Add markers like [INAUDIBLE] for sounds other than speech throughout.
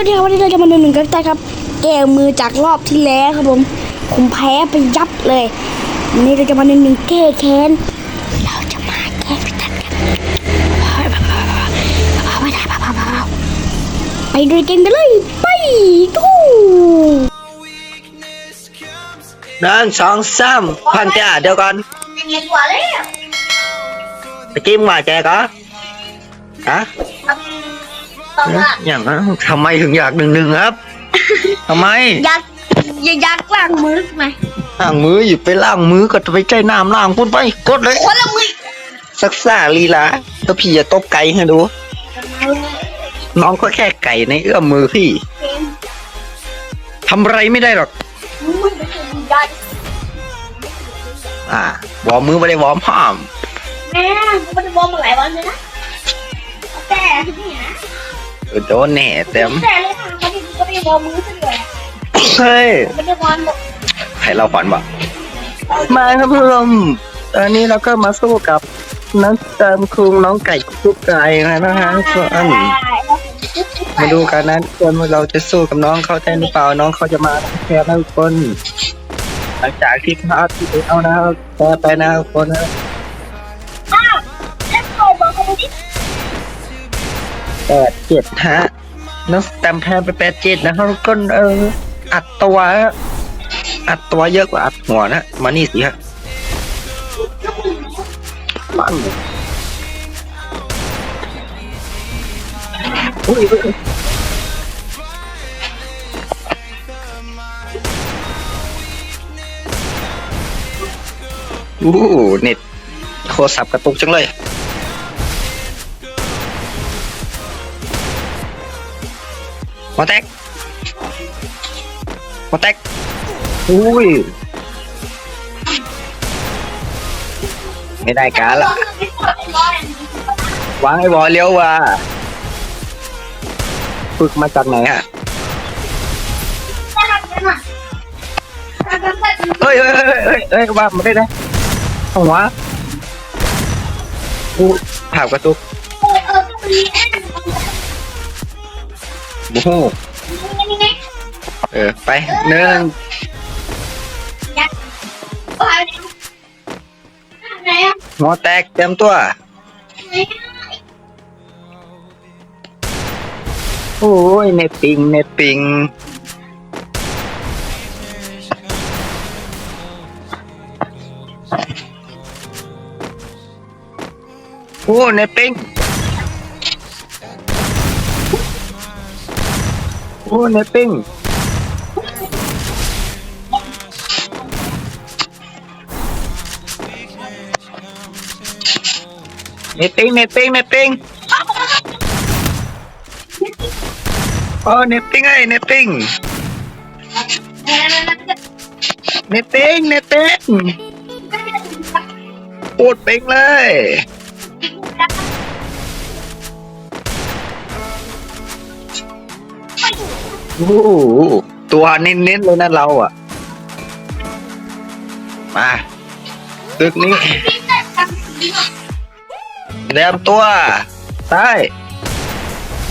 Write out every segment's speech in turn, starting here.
วัสดีครับวันนี้เราจะมาดูหนึ่งกันแต่ครับแก้มือจากรอบที่แล้วครับผมผมแพ้ไปยับเลยวันนี้เราจะมาดูหนึ่งแก้แค้นเราจะมาแก้พิทักษ์กันไปดูเกมกันเลยไปดูหนึ่งสองสามพันจ้าเดี๋ยวก่อนเงินกว่าแล้วไปจิ้มว่าแกก็ฮะ ตอนว่าอย่างนั้นทำไมถึงอยากหนึ่งหนึ่งครับทำไมยักยักยักล้างมือไหมล้างมืออยู่ไปล้างมือก็จะไปใจน้ำล้างพุ่นไปกดเลยคนละมือสักษาลีลาแล้วพี่จะตบไก่ให้ดู น้องก็แค่ไก่ในเอื้อมมือพี่ทำอะไรไม่ได้หรอกมือไม่ถึงยักอ่าวอร์มมือไม่ได้วอร์มห้ามแม่กูไม่ได้วอร์มมาหลายวันเลยนะแต่ที่นี่นะ เออโดนแน่เต็มแต่เลยค่ะเขาที่ก็ไม่ได้วอร์มมือซะเลยเฮ้ยไม่ได้วอร์มหมดให้เราฝันบ่มาครับผู้ชมตอนนี้เราก็มาสู้กับนักตามคุงน้องไก่คุกไก่นะฮะส่วนมาดูกันนะทุกคนว่าเราจะสู้กับน้องเขาได้หรือเปล่าน้องเขาจะมาแค่นะทุกคน หลังจากที่พลาดที่ไปเอานะครับแพ้ไปนะทุกคนนะ แปดเจ็ดฮะน้องแตมแพ้ไปแปดเจ็ดนะครับทุกคนเออ อัดตัวฮะอัดตัวเยอะกว่าอัดหัวนะมานี่สิฮะปั้งอุ้ยอุ้ยอู้หูเน็ตโทรศัพท์กระตุกจังเลย มาแตกมาแตกอุ้ย ไม่ได้การละวางไอ้บอลเลี้ยวว่ะฝึกมาจากไหนฮะเฮ้ยเฮ้ยเฮ้ยเฮ้ยเฮ้ยว่ามาได้ไงหัวอู้ภาพกระตุก โอ้โหเออ ไปเนินหัวแตกเต็มตัว โอ้ยเนตปิงเนตปิงโอ้เนตปิง โอ้เนตปิงเนตปิงเนตปิงเนตปิงโอ้เนตปิงไอ้เนตปิงเนตปิงเนตปิงปวดเปิงเลย โอ้โหตัวเน้นๆเลยนะเราอะ มาตึกนี้เตรียมตัวใต้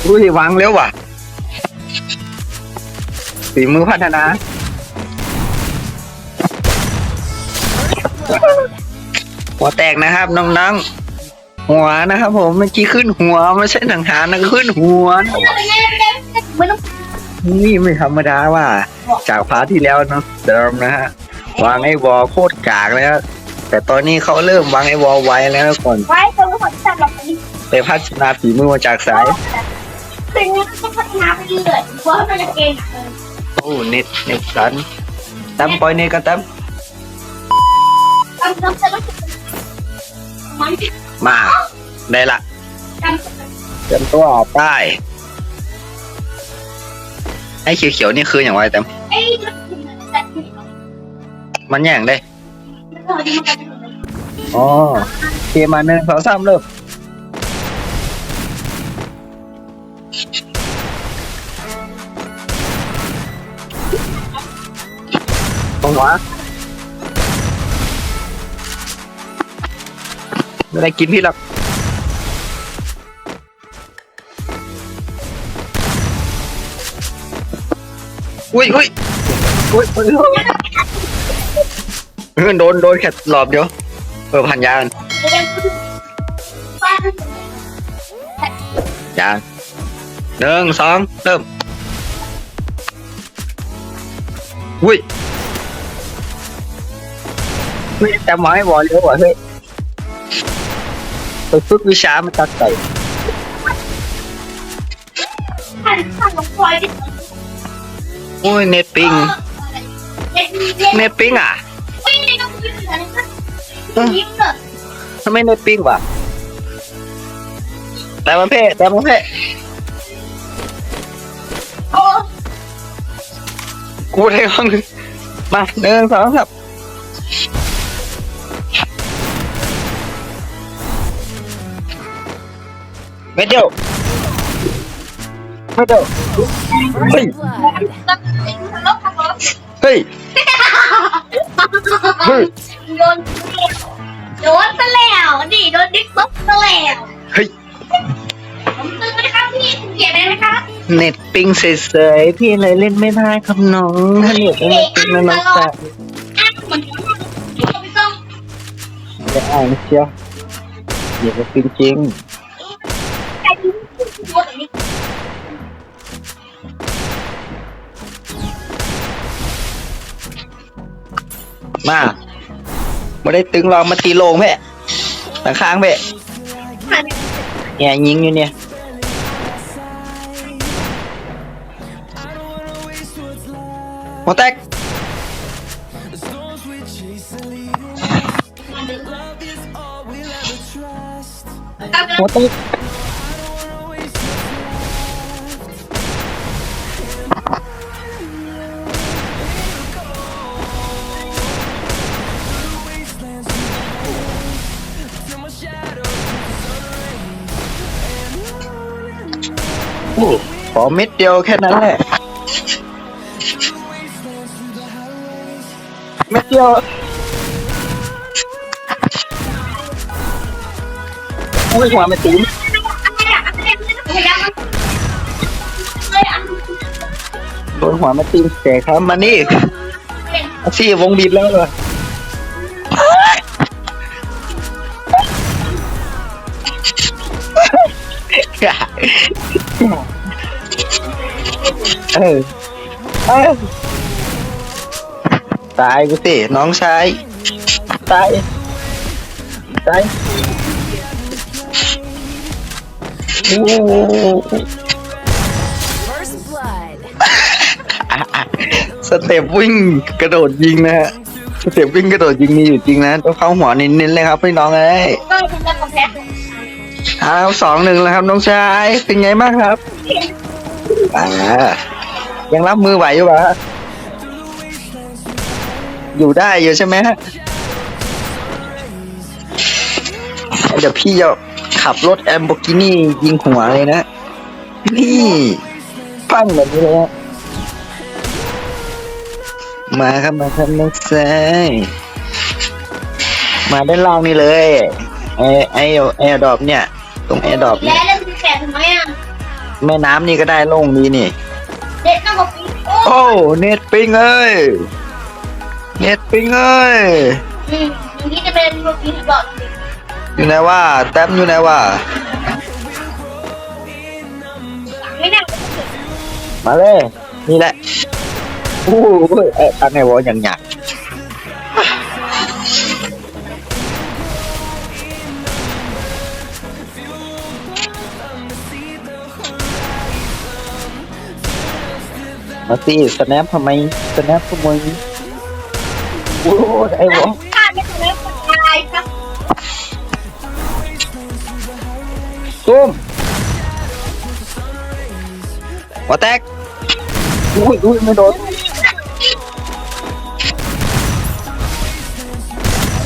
อุ้ยวางเร็วว่ะฝีมือพัฒนาหัวแตกนะครับน้องๆหัวนะครับผมเมื่อกี้ขึ้นหัวไม่ใช่หนังหานะขึ้นหัว นะไม่ต้องนี่ไม่ธรรมดาว่า จากพาร์ทที่แล้วเนาะเดิมนะฮะวางไอ้วอลโคตรกากเลยฮะแต่ตอนนี้เขาเริ่มวางไอ้วอลไว้แล้วทุกคนไว้ตรงหัวจับแบบนี้ไปพัฒนาฝีมือมาจากสายถึงนี้ต้องพัฒนาไปเรื่อยเพราะมันจะเก่งโอ้เน็ตเน็ตสันตั้มปล่อยเน็ตกันตั้มทำทำจะต้องมันมาได้ละทำเตรียมตัวออกได้ ไอ้เขียวๆนี่คืออย่างไรตั้มไอ้แต่มันอย่างได้พอดีมันอ๋อเกมมาหนึ่งสองสามเริ่มตรงหัวไม่ได้กินพี่หรอก อุ้ยอุ้ยอุ้ยอุ้ยเออโดนโดนแค่หลอบเดียวเออพันยานยานยางหนึ่งสองเริ่มอุ้ยเฮ้ยแต่หมอให้บอลเร็วอะเฮ้ยไปฝึกวิชามาตัดใส่ อที่โอ้ยเน็ตปิงเด็กเด็กเน็ตปิงอะวิ่งในน้ำยืนอะไรก็ยิ้มเลยทำไมเน็ตปิงวะแต่มันเพ่แต่มันเพ่โอ้กูได้ห้องมาหนึ่งสองสามเม็ดเดียว เม็ดเดียวเฮ้ยตัดสินทะเลาะกันแล้วเฮ้ย เฮ้ย โดนโดนซะแล้วดิโดนดิ๊กต๊อกซะแล้วเฮ้ย ผมตื่นไหมครับพี่เขียนอะไรไหมครับเน็ตปิงเฉยๆพี่เลยเล่นไม่ได้ครับน้องถ้าเน็ตไม่ปิงนะน้องแต่อ้าวเหมือนกันไม่ต้องไม่อ่านเชียวอย่าไปปิงจริง มาไม่ได้ตึงลองมาตีโลงแม่หลังค้างแม่ผ่านเนี่ยยิงอยู่เนี่ยหัวแตกกับหัวแตก อ้ขอเม็ดเดียวแค่นั้นแหละ เม็ดเดียวโอ้ยหัวไม่ตีนอะไรอะอะไรพยายามโดนหัวมาตีนแตกครับมานี่เป็นอาชีพวงบีบแล้วเหรอ เออเออตายกูสิน้องชายตายตายโอ้โห First blood. สเต็ปวิ่งกระโดดยิงนะฮะสเต็ปวิ่งกระโดดยิงมีอยู่จริงนะต้องเข้าหัวเน้นๆเลยครับพี่น้องเอ้ยก็เป็นการกาแฟอ้าสองหนึ่งแล้วครับน้องชายเป็นไงบ้างครับอ่า ยังรับมือไหวอยู่ปะอยู่ได้อยู่ใช่ไหมฮะเดี๋ยวพี่จะขับรถแอมโบกินี่ยิงหัวเลยนะ นี่ปั้งแบบนี้เลยฮะมาครับมาครับน้องชายมาด้านล่างนี่เลยไอไอแอร์ดรอปเนี่ย ตรงแอร์ดรอปแล้เนี่ยวเล่นแฝดทำไมอะ แม่น้ำนี่ก็ได้โล่งดีนี่เด็กนั่งกับพี่ โอ้เน็ตปิงเอ้ยเน็ตปิงเอ้ยอืมอย่างนี้จะเป็นโรตีหลอดอยู่ไหนวะแต้มอยู่ไหนวะไม่น่ามาเลยนี่แหละโอ้โหเอ้ยตั้งไงวะอย่างหยัก มาสิสแนปทำไมสแนปทำไมโอ้ยไอ้วะขาดไม่ถึงแล้วตายครับตุ้มหัวแตกอุ้ยอุ้ยไม่โดน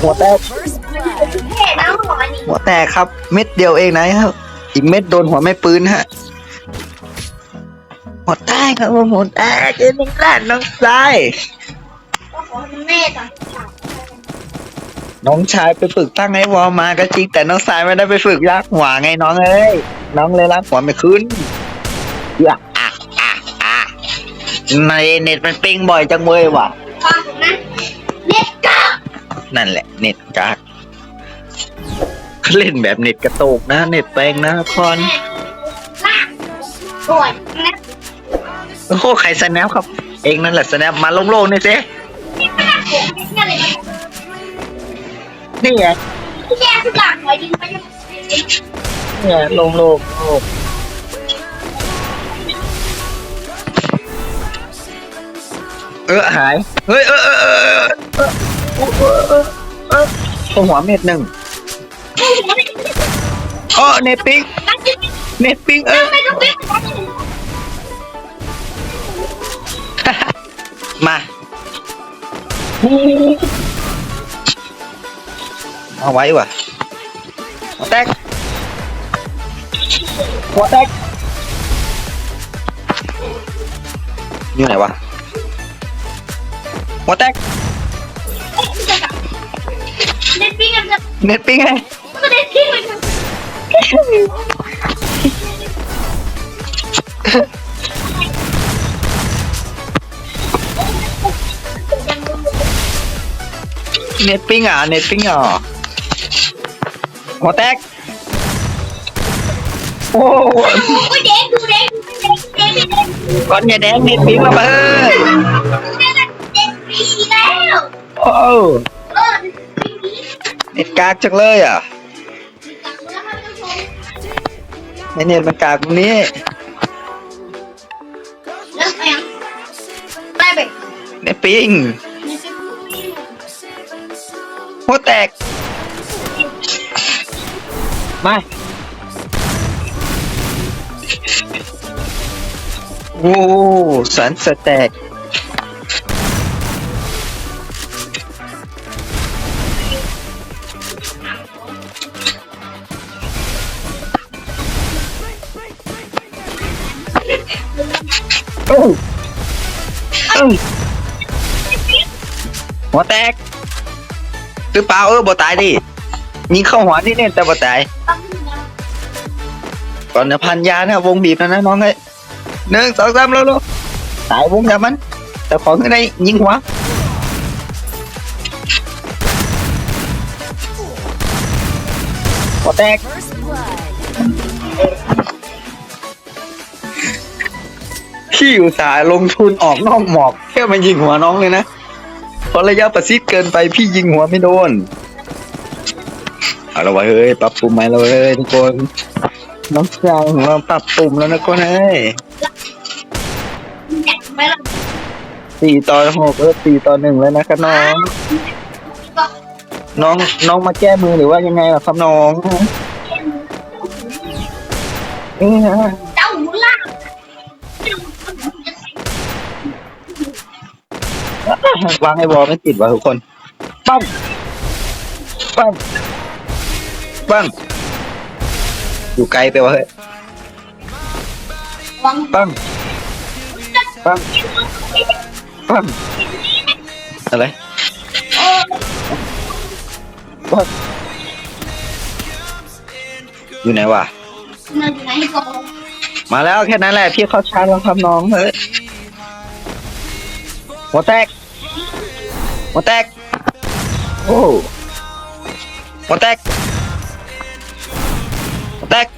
หัวแตก First blood. แค่น้ำหอมนี่หัวแตกครับ เม็ดเดียวเองนะครับ อีกเม็ดโดนหัวไม่ปืนฮะ หัวแตกครับผมหัวแตกเอ็นนี่แหละน้องชายก็ขอแม่ก่อนน้องชายไปฝึกตั้งไอ้วอลมาก็จริง แต่น้องชายไม่ได้ไปฝึกลากหัวไงน้องเอ้ยน้องเลยลากหัวไม่ขึ้นอะอะอะอะในเน็ตมันปิงบ่อยจังเว้ยว่ะฟังผมนะเน็ตกากนั่นแหละ เน็ตกากเล่นแบบเน็ตกระตุกนะ เน็ตแปลงนะคอนลากป่วยนะ โอ้โใครสแนปครับ เองนั่นแหละสแนปมาโล่งๆนี่สินี่ไงพี่แลงนี่ไงโล่งๆโล่เออหาย เฮ้ยเออเออเออเออเออเออตรงหัวเม็ดหนึ่งอ๋อเนปปิ้งเนปปิ้งเออ ไม่ต้ง มาเอาไว้ว่ะหัวแตกหัวแตกอยู่ไหนวะหัวแตกเน็ตปิ้งกันจะเน็ตปิงไงก็เน็ตปิ้งไป เน็ตปิ้งอะเน็ตปิ้งอะหัวแตก โอ้ยเด็กดูเด็กก้อนอย่าแดงเน็ตปิ้งมาเบ้วโอ้เน็ตกากจังเลยอะในเน็ตมันกากตรงนี้เน็ตปิ้ง หัวแตก มา โอ้สันสแตก โอ้เอ้าหัวแตก หรือเปล่าเออบ่ตายดิยิงเข้าหัวนี่เนี่ยแต่บ่ตายตั้งนะก่อนจะพันยาเนี่ยวงบีบแล้วนะน้องเอ้ยหนึ่งสองสามแล้วๆตายวงจับมัน แต่ของข้างในยิงหัวหัวแตกพี่อุตส่าห์ลงทุนออกนอกหมอกแค่มายิงหัวน้องเลยนะ พราะระยะประชิดเกินไปพี่ยิงหัวไม่โดน เอาละวะเฮ้ยปรับปรุงไหมเราเฮ้ยทุกคน น้องชายของเราปรับปรุงแล้วนะก็ให้แจกไหมล่ะสี่ต่อหกเออสี่ต่อหนึ่งแล้วนะครับน้อง น้องน้องมาแก้มือหรือว่ายังไงล่ะครับน้องเออฮะ วางไอ้บอลไม่ติดว่ะทุกคนปั้งปั้งปั้งอยู่ไกลไปวะเฮ้ยวังปั้งปั้งปั้งอะไรเออปั้งอยู่ไหนวะนั่นอยู่ไหนก็มาแล้วแค่นั้นแหละพี่เขาชาร์จแล้วครับน้องเฮ้ยหัวแตก Potek! Oh! Potek! Potek!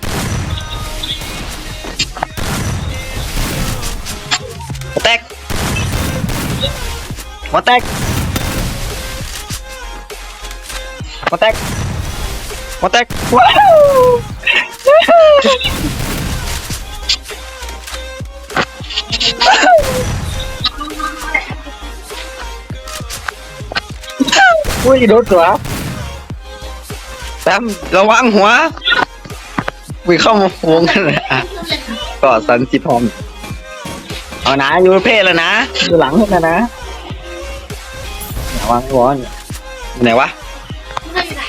Potek! Potek! Potek! Potek! Wow! Wow! [LAUGHS] อุ้ยโดนหัวแป๊มระวังหัววิ่งเข้ามาวงกันเลยอะก็สันติพรมเอานะอยู่ประเพศแล้วนะอยู่หลังให้นะนะระวังหัวเนี่ยอยู่ไหนวะนั่นอยู่ไหน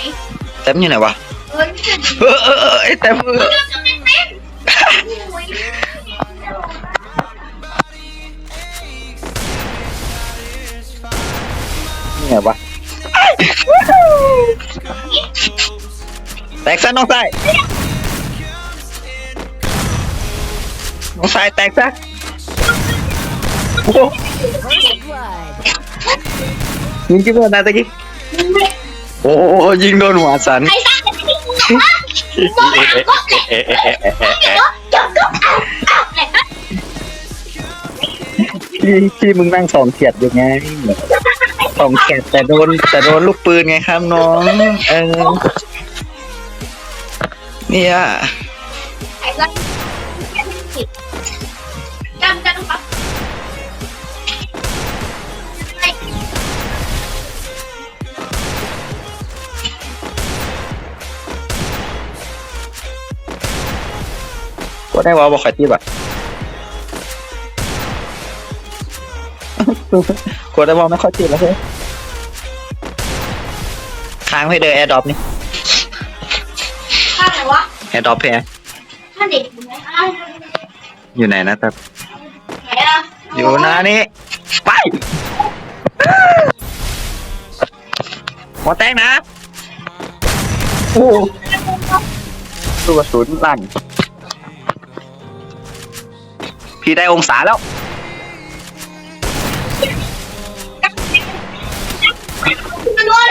แต้มอยู่ไหนวะเออนี่จะเออเออเออไอ้แต้มเออจะไม่เป็นโอ้ยนี่ไงวะ แตกซะน้องสายน้องสายแตกซะโอ้โหยิงกี่ตัวนะตะกี้โอ้โหยิงโดนหัวสันไอ้ตั้งแต่ที่กูบอว่าบอกหาก็แหละจบก็เอาเอาแหละที่ที่มึงนั่งสองเขียดอยู่ไง สองเขียดแต่โดนแต่โดนลูกปืนไงครับน้อง เออ เนี่ยไอ้ตั้งจำจำครับก็ได้ว่าบอกใครที่แบบ กดได้ว่าไม่ค่อยติดแล้วใช่ค้างไปเดอแอร์ดรอปนี่ข้างไหนวะแอร์ดรอปแพรข้างเด็กอยู่ไหนข้างอยู่ไหนนะแต่ไหนอะอยู่หนะนี่ไปหัวแตกนะโอ้ตัวกระสุนลั่นพี่ได้องศาแล้ว โดน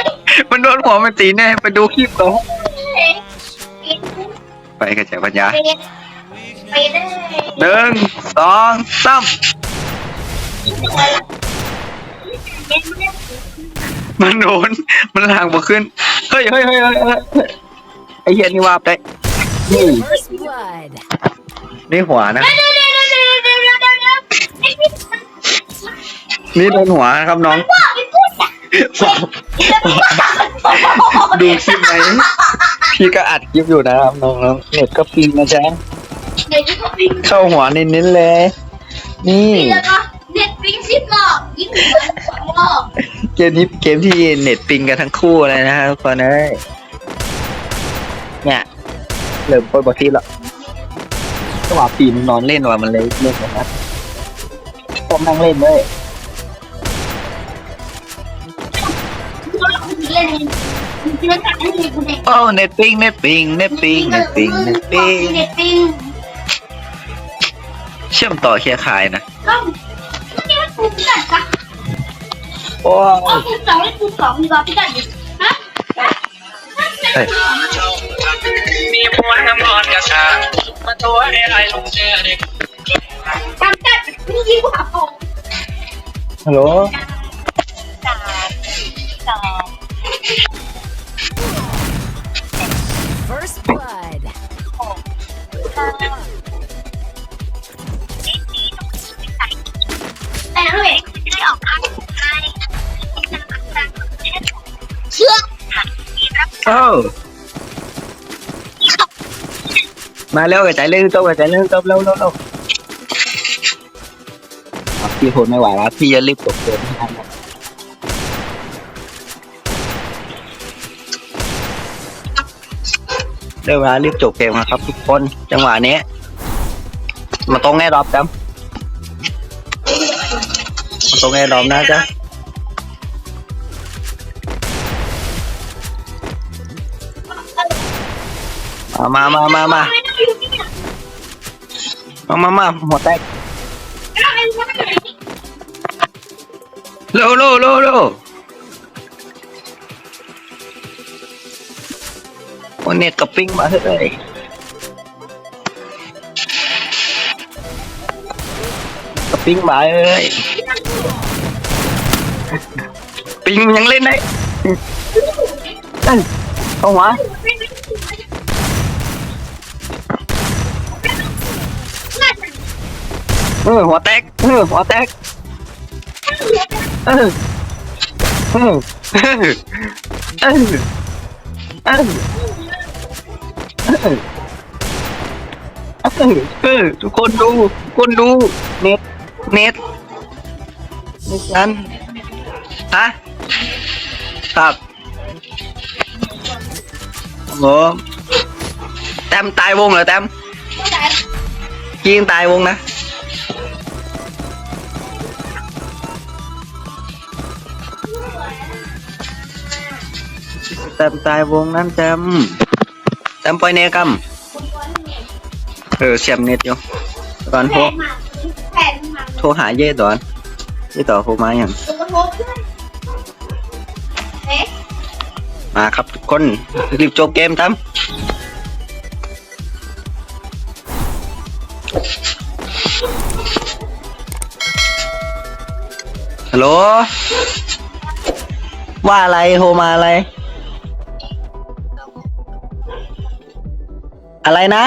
มันโดนหัวมันตีแน่ไปดูคลิปเขาเฮ้ยไปกระจายปัญญาไปไปได้หนึ่งสองสามมันโดนมันลางบ่ขึ้นเฮ้ยเฮ้ยเฮ้ยเฮ้ยเฮ้ยไอ้เหี้ยนี่วาบได้นี่ First blood. นี่หัวนะเดี๋ยวเดี๋ยวเดี๋ยวเดี๋ยวเดี๋ยวเดี๋ยวเดี๋ยวไอ้พี่นี่โดนหัวนะครับน้องว่าไอ้พู ดอะดูคลิปไหมพี่ก็อัดคลิปอยู่นะครับน้องๆเน็ตก็ปิงนะจ๊ะเดี๋ยวจะปิงเข้าหัวเน้นๆเลย นี่แล้วก็เน็ตปิงสิบรอบยิ่งเหมือนสองรอบเกมนี้เกมที่เน็ตปิงกันทั้งคู่เลยนะฮะทุกคนเอ้ยเนี่ยเริ่มปล่อยบอทีละก็ว่าปีนนอนเล่นว่ะมันเลยเล่นนะครับผมนั่งเล่นเลย เล่นเล่นกับไอ้เด็กคนเด็กโอ้เน็ตปิงเน็ตปิงเน็ตปิงเน็ตปิงเน็ตปิงเน็ตปิงเชื่อมต่อเครือข่ายนะก็นี่มันปูจัดจ้ะโอ้เอาปูสองเล่นปูสองดีกว่าพี่จัดดิฮะเฮ้ยมีมวลน้ำร้อนกระชามาตัวให้ไอลงเชื่อเด็กทำจัดนี่ยิ่งกว่าผมฮัลโหล First blood. แต่เฮ้ยไม่ออกทางเชื่อโอ้มาเร็วกระจายเรื่องจบกระจายเรื่องจบเร็วเร็วเร็วอะพี่ทนไม่ไหวแล้วพี่จะรีบจบเกมให้ทัน ได้เวลารีบจบเกมแล้วครับ ทุกคนจังหวะนี้มาตรงแง่รอบจำมาตรงแง่รอบนะจ๊ะมามามามามาไม่ต้องอยู่ที่นี่มามามาหัวแตกเราเองก็ไม่ได้เร็วเร็วเร็วเร็ว โอเน็ตกับปิ้งมาเฮ้ยกับปิ้งมาเอ้ยปิ้งยังเล่นได้เอ้ยเข้าหัวเออหัวแตกเออหัวแตกเออเออเออเออ เออเออทุกคนดูทุกคนดู เน็ต เน็ตเน็ตกันฮะ ครับผมแต้มตายวงเหรอแต้มยิงตายวงนะ แต้มตายวงนั้นแต้ม แต้มปล่อยเนกัมเออเสียมเน็ตอยู่ตอนโทรแผ่นมาโทรหาเย่ตอนยี่ต่อโทรมาอย่างมาครับทุกคน รีบจบเกมทำฮัลโหลว่าอะไรโทรมาอะไร อะไรนะ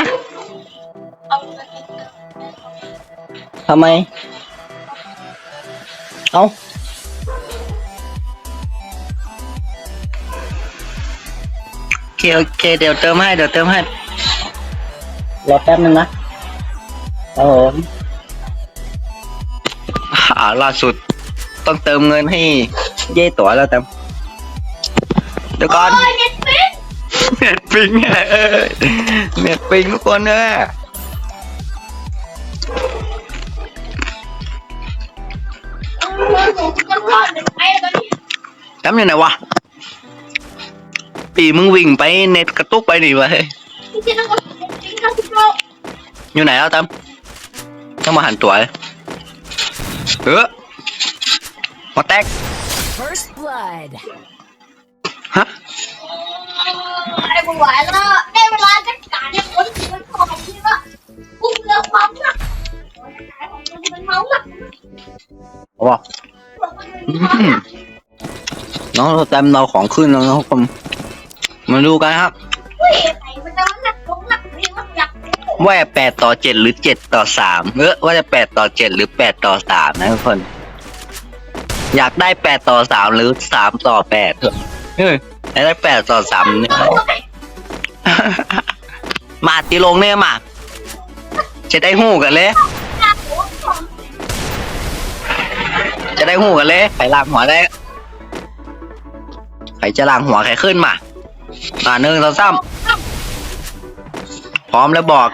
ทำไม เอาโอเคโอเค เดี๋ยวเติมให้ เดี๋ยวเติมให้ รอแป๊บนึงนะครับผมอ่าล่าสุดต้องเติมเงินให้เย่ตั๋วแล้วแต่เดี๋ยวก่อน น็ตปิงเออเน็ตปิงทุกคนเนอะจำยังไงวะปีมึงวิ่งไปเน็ตกระตุกไปดิวะเฮ้ยอยู่ไหนแล้วตั้มต้องมาหันตัวเลยเออมาแตก First blood. ฮะ ไม่ไหวแล้วได้เวลาจัดการเนี่ยคนที่มันขอที่ว่าอุ้มเรือความหนักของมันมันเมาหนักเอาบอกน้องเราเต็มเราของขึ้นแล้วนะครับผมาดูกันครับว่าแปดต่อเจ็ดหรือเจ็ดต่อสามเออว่าจะแปดต่อเจ็ดหรือแปดต่อสามนะทุกคน อยากได้แปดต่อสามหรือสามต่อแปดเถอะเฮ้ยได้แปดต่อสามเนี่ย มาตีลงเนี่ยมาจะได้หู้กันเลย จะได้หู้กันเลยใครล้างหัวได้ใครจะล้างหัวใครขึ้นมามาหนึ่งสองสามพร้อมแล้วบอก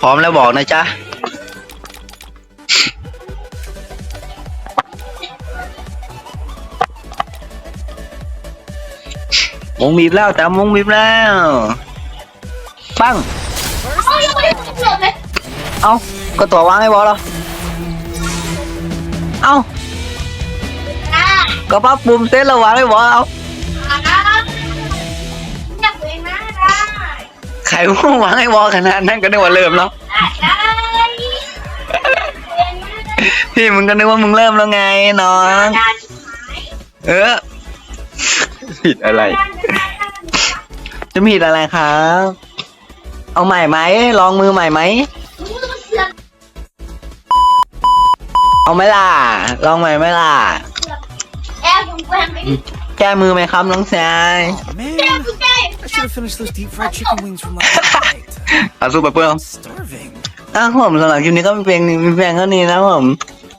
พร้อมแล้วบอกนะจ๊ะ วงบีบแล้วแต่วงบีบแล้วปังเอ้ยยังไม่ได้เกือบเลยเอาก็ตัววางให้บอลเหรอเอาอ่าก็ปั๊บปุ่มเต้นแล้ววางให้บอลเอาอ่าอยากเองนะได้ใครว่าวางให้บอลขนาดนั้นก็นึกว่าเริ่มแล้ว ได้เองนะพี่มึงก็นึกว่ามึงเริ่มแล้วไงน้อง ได้เออผิดอะไร จะผิดอะไรครับ เอาใหม่ไหม ลองมือใหม่ไหม เอาไหมล่ะ ลองใหม่ไหมล่ะ แอบผมแกลงไปดิแก้มือไหมครับน้องชายแกล้ง Man, กูแกลง I should have finished those deep fried chicken wings from last night. เอาสู้ไปเพื่อน I'm starving. อะผมสำหรับคลิปนี้ก็มีเพียงมีเพียงเท่านี้นะครับผม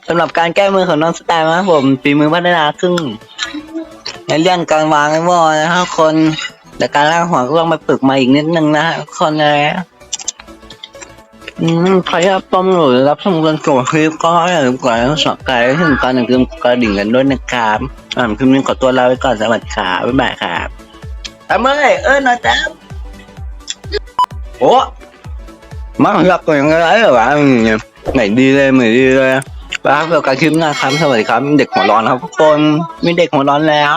สำหรับการแก้มือของน้องสไตล์นะครับผมฝีมือพัฒนาครึ่งในเรื่องการวางไอ้วอลนะครับคน แต่การล่างหัวก็ต้องไปฝึกมาอีกนิดนึงนะฮะคนนะอืมใครที่รับชมหรือรับชมกันจบคลิปก็อย่าลืมกดไลค์สับสไครต์ถึงการหนึ่งคือกระดิ่งกันด้วยนะครับอ่าคลิปนี้ขอตัวลาไปก่อนสวัสดีครับบ๊ายบายครับตามเอ้ยเอ้ยนะจ๊ะโอ้ má gặp còn những cái ấy là bạn ngày đi lên mày đi lên แล้วเกี่ยวกับคลิปหนะครับสวัสดีครับเด็กหัวร้อนครับทุกคนมีเด็กหัวร้อนแล้ว